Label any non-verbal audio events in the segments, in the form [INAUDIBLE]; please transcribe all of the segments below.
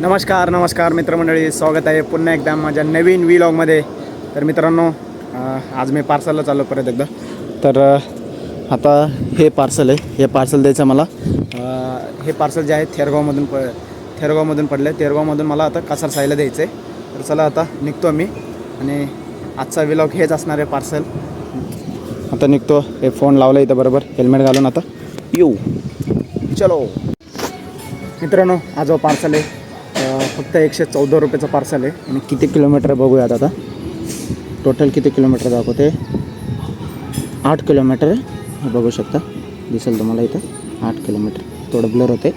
नमस्कार नमस्कार मित्रमंडळी स्वागत आहे पुन्हा एकदा माझ्या नवीन व्लॉगमध्ये तर मित्रांनो आज मी पार्सलला चाललो परत एकदा. तर आता हे पार्सल आहे हे पार्सल द्यायचं मला. हे पार्सल जे आहे थेरगावमधून प थेरगावमधून पडलं आहे थेरगावमधून मला आता कासार साईला द्यायचं आहे तर चला आता निघतो मी आणि आजचा व्लॉग हेच असणार आहे पार्सल आता निघतो. हे फोन लावला इथं बरोबर. हेल्मेट घालून आता. येऊ. चलो. मित्रांनो आज पार्सल आहे फक्त एकशे चौदा रुपयाचं पार्सल आहे. आणि किती किलोमीटर बघूयात आता? टोटल किती किलोमीटर दाखवते? आठ किलोमीटर आहे. हे बघू शकता. दिसेल तुम्हाला इथं? आठ किलोमीटर. थोडं ब्लर होते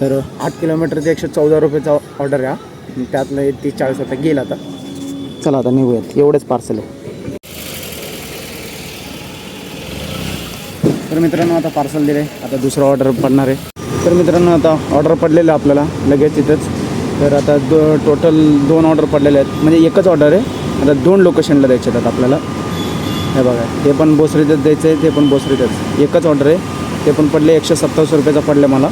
तर आठ किलोमीटरचे एकशे चौदा रुपयाचा ऑर्डर आहे. आणि त्यातलं एक तीस चाळीस रुपये गेला आता. चला आता निघूयात. एवढंच पार्सल आहे. तर मित्रांनो आता पार्सल दिले. आता दुसरं ऑर्डर पडणार आहे. तर मित्रांनो आता ऑर्डर पडलेलं आहे आपल्याला. लगेच इथंच. तर आता दो टोटल दोन ऑर्डर पडलेले आहेत. म्हणजे एकच ऑर्डर आहे. आता दोन लोकेशनला द्यायचे आहेत आपल्याला. हे बघा ते पण बोसरीतच द्यायचं आहे ते पण बोसरीतच एकच ऑर्डर आहे. ते पण पडले एकशे सत्तावीस रुपयाचं पडले मला.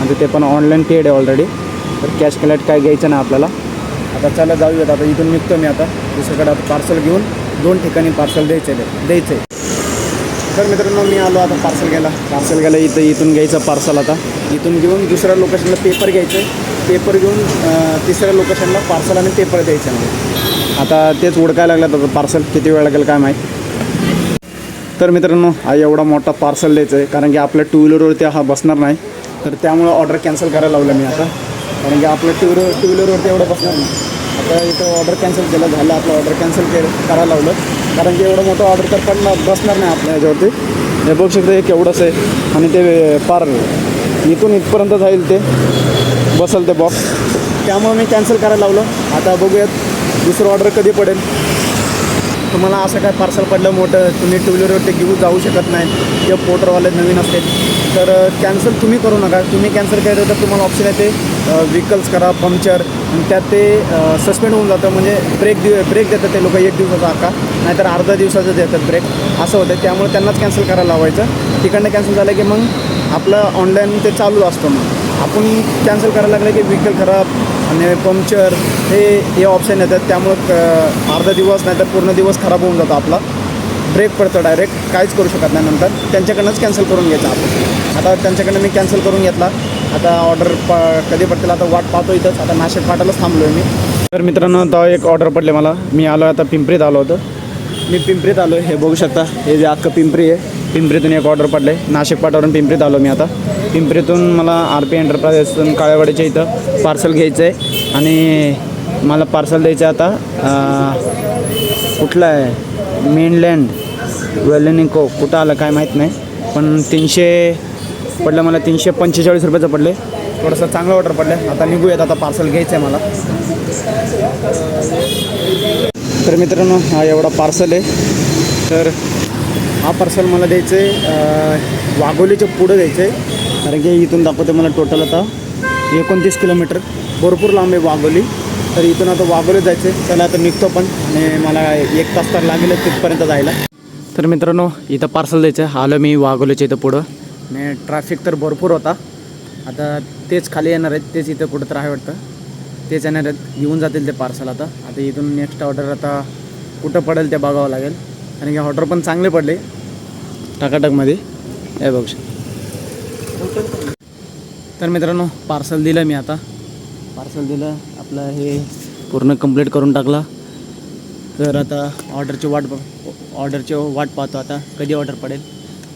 आणि ते पण ऑनलाईन पेड आहे ऑलरेडी तर कॅश कलेक्ट काय घ्यायचं नाही आपल्याला. आता चला जाऊयात. आता इथून निघतो मी आता. दुसरीकडे आता पार्सल घेऊन दोन ठिकाणी पार्सल द्यायचं आहे द्यायचं आहे तर मित्रांनो मी आलो आता पार्सल घ्यायला. पार्सल घ्यायला इथं इथून घ्यायचं पार्सल आता. इथून घेऊन दुसऱ्या लोकेशनला पेपर घ्यायचं. आहे पेपर घेऊन तिसऱ्या लोकेशनला पार्सल आणि पेपर द्यायचं आहे आता तेच उडकायला लागलं तर पार्सल किती वेळ लागेल काय माहीत? तर मित्रांनो हा एवढा मोठा पार्सल द्यायचं आहे. कारण की आपल्या टू व्हीलरवरती हा बसणार नाही. तर त्यामुळं ऑर्डर कॅन्सल करायला लावलं मी आता. कारण की आपल्या टू व्हीलर टू व्हीलरवरती एवढं बसणार नाही. आता इथं ऑर्डर कॅन्सल केलं झालं आपलं ऑर्डर कॅन्सल के करायला लावलं. कारण की एवढं मोठं ऑर्डर तर पण बसणार नाही आपल्या ह्याच्यावरती हे बघू शकता हे केवढंच आहे. आणि ते फार इथून इथपर्यंत जाईल ते. बसल ते बॉक्स त्यामुळे मी कॅन्सल करायला लावलं. आता बघूयात दुसरं ऑर्डर कधी पडेल. तुम्हाला असं काय पार्सल पडलं मोठं तुम्ही टू व्हीलरवरती घेऊ जाऊ शकत नाही. किंवा पोटरवाले नवीन असतील. तर कॅन्सल तुम्ही करू नका. तुम्ही कॅन्सल केलं तर तुम्हाला ऑप्शन येते व्हिकल्स करा पंक्चर आणि त्यात ते सस्पेंड होऊन जातं. म्हणजे ब्रेक दिव ब्रेक देतात ते लोक एक दिवसाचा आका नाहीतर अर्धा दिवसाचं देतात ब्रेक असं होतं. त्यामुळे त्यांनाच कॅन्सल करायला लावायचं. तिकडनं कॅन्सल झालं की मग आपलं ऑनलाईन ते चालू असतं मग. आपण कॅन्सल करायला लागलं की व्हिकल खराब आणि पंक्चर हे हे ऑप्शन येतात. त्यामुळं अर्धा दिवस नाही तर पूर्ण दिवस खराब होऊन जातो आपला. ब्रेक पडतं डायरेक्ट काहीच करू शकत नाही नंतर. त्यांच्याकडनंच कॅन्सल करून घ्यायचं आपण. आता त्यांच्याकडनं मी कॅन्सल करून घेतला. आता ऑर्डर प कधी पडतील आता वाट पाहतो इथंच. आता नाशिक फाटालाच थांबलो आहे मी. तर मित्रांनो आता एक ऑर्डर पडले मला. मी आलो आता पिंपरीत आलो होतो. मी पिंपरीत आलो हे बघू शकता. हे जे अख्खं पिंपरी आहे. पिंपरीतून एक ऑर्डर पडले नाशिक पाटावरून पिंपरीत आलो मी आता. पिंपरीतून मला आर पी एंटरप्राइजेसतून काळेवाडीच्या इथं पार्सल घ्यायचं आहे आणि मला पार्सल द्यायचं आहे आता कुठलं आहे? मेनलँड वेलेनिको कुठं आलं काय माहीत नाही. पण तीनशे पडलं मला तीनशे पंचेचाळीस रुपयाचं पडले थोडंसं चांगलं ऑर्डर पडलं आता निघूयात. आता पार्सल घ्यायचं आहे मला. तर मित्रांनो हा एवढा पार्सल आहे. तर हा पार्सल मला द्यायचं आहे. वाघोलीच्या पुढं द्यायचं आहे. कारण की इथून दाखवते मला टोटल आता. एकोणतीस किलोमीटर भरपूर लांब आहे वाघोली. तर इथून आता वाघोली जायचं आहे. चला आता निघतो पण आणि मला एक तास तर लागेल तिथपर्यंत जायला. तर मित्रांनो इथं पार्सल द्यायचं आहे. आलं मी वाघोलीच्या इथं पुढं. आणि ट्रॅफिक तर भरपूर होता. आता तेच खाली येणार आहेत. तेच इथं कुठं तर आहे वाटतं. तेच येणार आहेत. घेऊन जातील ते पार्सल आता. आता इथून नेक्स्ट ऑर्डर आता कुठं पडेल ते बघावं लागेल. कारण की ऑर्डर पण चांगले पडले. टाकाटकमध्ये. हे बघू शकता. तर मित्रांनो पार्सल दिलं मी आता. पार्सल दिलं. आपलं हे पूर्ण कंप्लीट करून टाकला. तर आता ऑर्डरची वाट ऑर्डरची वाट पाहतो आता. कधी ऑर्डर पडेल.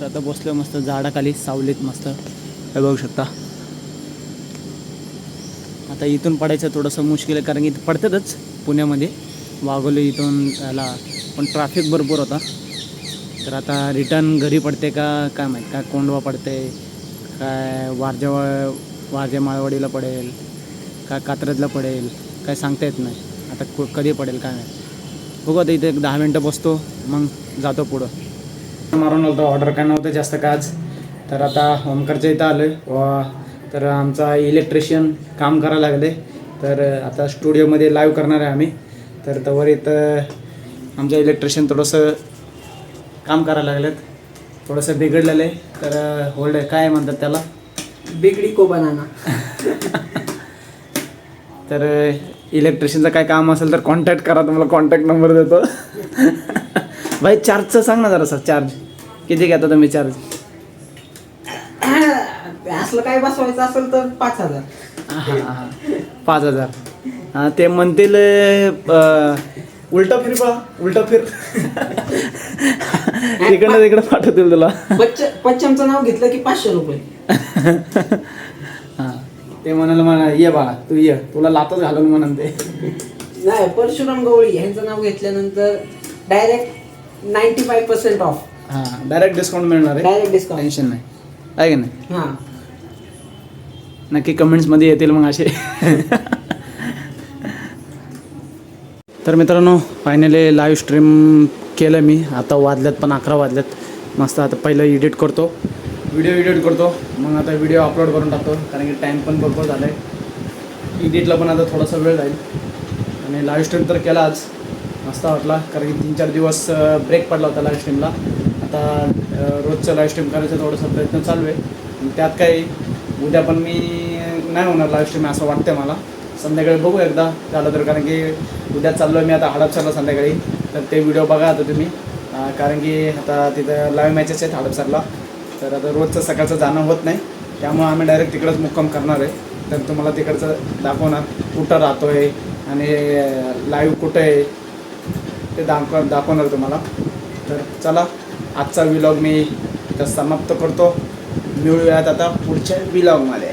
तर आता बसलो मस्त झाडाखाली सावलीत मस्त. हे बघू शकता. आता इथून पडायचं थोडंसं मुश्किल आहे कारण की इथं पडतातच पुण्यामध्ये. वाघोली इथून याला पण ट्रॅफिक भरपूर होता. तर आता रिटर्न घरी पडते का? काय माहीत? काय कोंडवा पडते? काय वारजे वारजे माळवडीला पडेल? काय कात्रजला पडेल? काय सांगता येत नाही. आता कु- कधी पडेल? काय नाही बघू आता इथे एक दहा मिनटं बसतो मग जातो पुढं. मारून होतं ऑर्डर काय नव्हतं जास्त काज तर आता ओमकरच्या इथं आलो आहे व तर आमचा इलेक्ट्रिशियन काम करायला लागले. तर आता स्टुडिओमध्ये लाईव्ह करणार आहे आम्ही. तर तवर इथं आमचं इलेक्ट्रिशियन थोडंसं काम करायला लागलेत. थोडंसं बिघडलेलं आहे. तर होल्ड काय म्हणतात त्याला? बिगड़ी को बनाना. [LAUGHS] तर इलेक्ट्रिशियनचं काय काम असेल तर कॉन्टॅक्ट करा. तुम्हाला कॉन्टॅक्ट नंबर देतो. [LAUGHS] भाई चार्जचं सांग ना जरासं. चार्ज किती घेता तुम्ही चार्ज [COUGHS] असलं काय बसवायचं असेल तर पाच हजार. हां हां. पाच हजार. हां ते म्हणतील अं, उलटं फिर बा उलटं फिर. तिकडनं तिकडं पाठवतील तुला. पच्च पच्चमचं नाव घेतलं की पाचशे रुपये. हां ते म्हणाल म्हणा ये बाळा तू ये. तुला लातच घालून म्हणून ते. नाही परशुराम गवळी ह्यांचं नाव घेतल्यानंतर direct ninety five percent off हां डायरेक्ट डिस्काउंट मिळणार आहे. डायरेक्ट डिस्काउंट टेन्शन नाही. आहे की नाही? हां. नक्की कमेंट्समध्ये येतील मग असे. तर मित्रांनो फायनली लाईव्ह स्ट्रीम केलं मी. आता वाजल्यात पण अकरा वाजल्यात मस्त आता पहिलं एडिट करतो. व्हिडिओ एडिट करतो. मग आता व्हिडिओ अपलोड करून टाकतो. कारण की टाईम पण भरपूर झाला आहे एडिटला पण आता थोडासा वेळ जाईल. आणि लाईव्ह स्ट्रीम तर केला आज. मस्त वाटला. कारण की तीन चार दिवस ब्रेक पडला होता लाईव्ह स्ट्रीमला आता रोजचं लाईव्ह स्ट्रीम करायचा थोडासा प्रयत्न चालू आहे. त्यात काही उद्या पण मी नाही होणार लाईव्ह स्ट्रीम असं वाटतं मला. संध्याकाळी बघू एकदा. झालं तर कारण की उद्या चाललो मी आता हडपसरला संध्याकाळी. तर ते व्हिडिओ बघा आता तुम्ही. कारण की आता तिथं लाईव्ह मॅचेस आहेत हडपसरला. तर आता रोजचं सकाळचं जाणं होत नाही. त्यामुळे आम्ही डायरेक्ट तिकडंच मुक्काम करणार आहे. तर तुम्हाला तिकडचं दाखवणार कुठं राहतो आहे आणि लाईव्ह कुठं आहे ते दाखव दाखवणार तुम्हाला. तर चला आजचा विलॉग मी इथं समाप्त करतो. मिळूयात आता पुढच्या विलॉगमध्ये